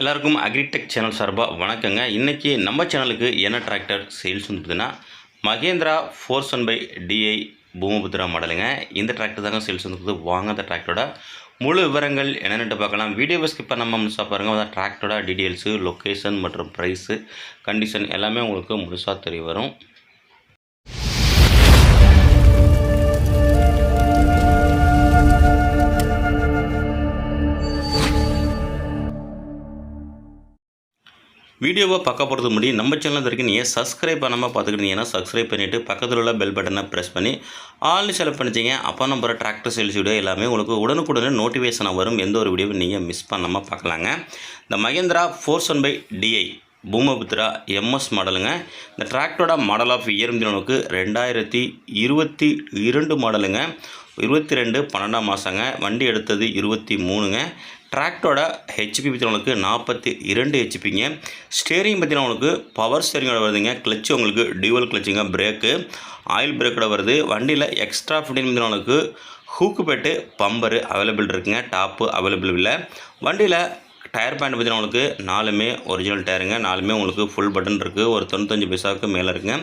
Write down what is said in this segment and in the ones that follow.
எல்லாருக்கும் agritech channel சார்பாக வணக்கங்க. இன்றைக்கி நம்ம சேனலுக்கு என்ன டிராக்டர் சேல்ஸ் வந்து பார்த்தீங்கன்னா Mahindra four one five DI Bhoomiputra மாடலுங்க இந்த டிராக்டர் தாங்க சேல்ஸ் வந்துருக்குது வாங்க அந்த டிராக்டரோட முழு விவரங்கள் என்னென்னு பார்க்கலாம். வீடியோவை ஸ்கிப் பண்ணாமல் முழுசாக பாருங்கள் அதான் டிராக்டரோட டீட்டெயில்ஸு லொக்கேஷன் மற்றும் ப்ரைஸு கண்டிஷன் எல்லாமே உங்களுக்கு முழுசாக தெரிய வரும். வீடியோவை பார்க்க போகிறது முடி நம்ம சேனல் வரைக்கும் நீங்கள் சப்ஸ்கிரைப் பண்ணாமல் பார்த்துக்கிட்டீங்கன்னா சப்ஸ்கிரைப் பண்ணிவிட்டு பக்கத்தில் உள்ள பெல் பட்டனை ப்ரெஸ் பண்ணி ஆல்னு செலக்ட் பண்ணிச்சிங்க அப்போ நம்ம டிராக்டர் சேல்ஸ் வீடியோ எல்லாமே உங்களுக்கு உடனுக்குடனே நோட்டிஃபிகேஷனாக வரும். எந்த ஒரு வீடியோவும் நீங்கள் மிஸ் பண்ணாமல் பார்க்கலாங்க. இந்த Mahindra four one five DI Bhoomiputra MS மாடலுங்க இந்த டிராக்டரோட மாடல் ஆஃப் இயர் நமக்கு ரெண்டாயிரத்தி இருபத்தி இரண்டு மாடலுங்க இருபத்தி ரெண்டு பன்னெண்டாம் மாதங்க வண்டி எடுத்தது இருபத்தி மூணுங்க டிராக்டோட ஹெச்பி பற்றின உங்களுக்கு நாற்பத்தி இரண்டு ஹெச்பிங்க ஸ்டேரிங் பார்த்தீங்கன்னா உங்களுக்கு பவர் ஸ்டேரிங்கோட வருதுங்க. கிளச்சு உங்களுக்கு டியூவல் கிளச்சுங்க பிரேக்கு ஆயில் பிரேக்கோட வருது. வண்டியில் எக்ஸ்ட்ரா ஃபிட்டிங் பற்றின உங்களுக்கு ஹூக்கு பெட்டு பம்பரு அவைலபிள் இருக்குங்க. டாப்பு அவைலபிள் இல்லை. வண்டியில் டயர் பேண்ட் பார்த்தீங்கன்னா உங்களுக்கு நாலுமே ஒரிஜினல் டயருங்க. நாலுமே உங்களுக்கு ஃபுல் பட்டன் இருக்குது ஒரு தொண்ணூத்தஞ்சு பைசாவுக்கு மேலே இருக்குங்க.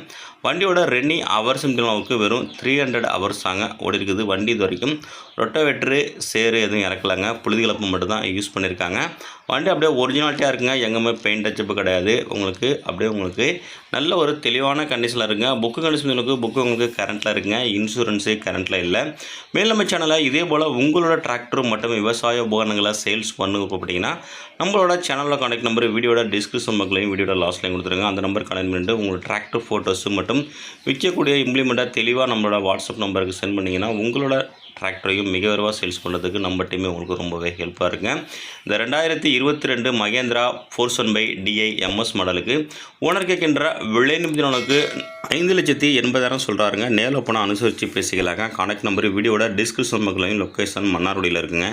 வண்டியோட ரெனி ஹவர்ஸ் உங்களுக்கு வெறும் த்ரீ ஹண்ட்ரட் ஹவர்ஸ் தாங்க ஓடி இருக்குது வண்டி இது வரைக்கும் ரொட்டோவேட்ரு சேரு எதுவும் இறக்கலாங்க. புழுதி கலப்பு யூஸ் பண்ணியிருக்காங்க வண்டி அப்படியே ஒரிஜினாலிட்டியாக இருக்குங்க. எங்கேயுமே பெயிண்ட் டச்சப்பு கிடையாது. உங்களுக்கு அப்படியே உங்களுக்கு நல்ல ஒரு தெளிவான கண்டிஷனில் இருக்குங்க. புக்கு கண்டிஷன் உங்களுக்கு புக்கு உங்களுக்கு கரண்ட்டில் இருக்குங்க. இன்சூரன்ஸு கரண்ட்டில் இல்லை. மேல் நம்ம சேனலில் இதே போல் உங்களோட டிராக்டரும் மற்றும் விவசாய உபகரணங்களை சேல்ஸ் பண்ணு கூப்பிட்டிங்கன்னா நம்மளோட சேனலில் கான்டாக்ட் நம்பர் வீடியோட டிஸ்கிரிப்ஷன் மக்களையும் வீடியோட லாஸ்ட்லையும் கொடுத்துருங்க. அந்த நம்பர் கனெக்ட் பண்ணிட்டு உங்களோட டிராக்டர் ஃபோட்டோஸும் மட்டும் விற்கக்கூடிய இம்ப்ளிமெண்ட்டாக தெளிவாக நம்மளோட வாட்ஸ்அப் நம்பருக்கு சென்ட் பண்ணிங்கன்னா உங்களோட டிராக்டரையும் மிக விரைவாக சேல்ஸ் பண்ணுறதுக்கு நம்ம டீமே உங்களுக்கு ரொம்பவே ஹெல்ப்பாக இருக்குங்க இந்த ரெண்டாயிரத்தி இருபத்தி ரெண்டு Mahindra four one five DI MS மாடலுக்கு ஓனர் கேட்கின்ற விலை நிமிடனுக்கு ஐந்து லட்சத்தி எண்பதாயிரம் சொல்கிறாருங்க நேரில் போனால் அனுசரித்து பேசிக்கலாங்க. கான்டாக்ட் நம்பர் வீடியோட டிஸ்கிரிப்ஷன் மக்களையும் லொக்கேஷன் மன்னார்குடியில் இருக்குங்க.